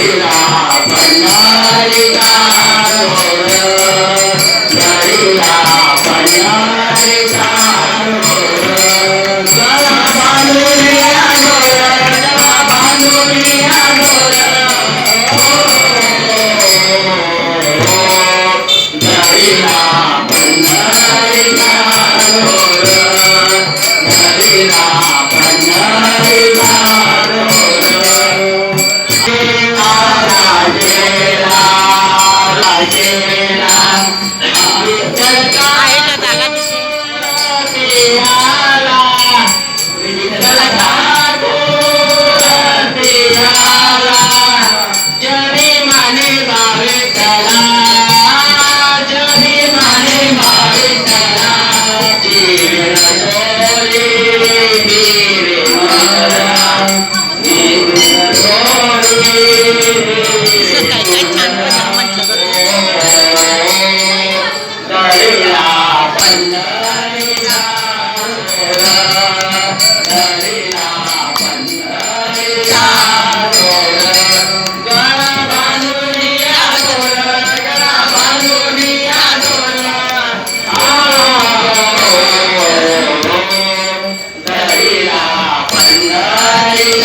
Hare Rama, I did. ಬಂದ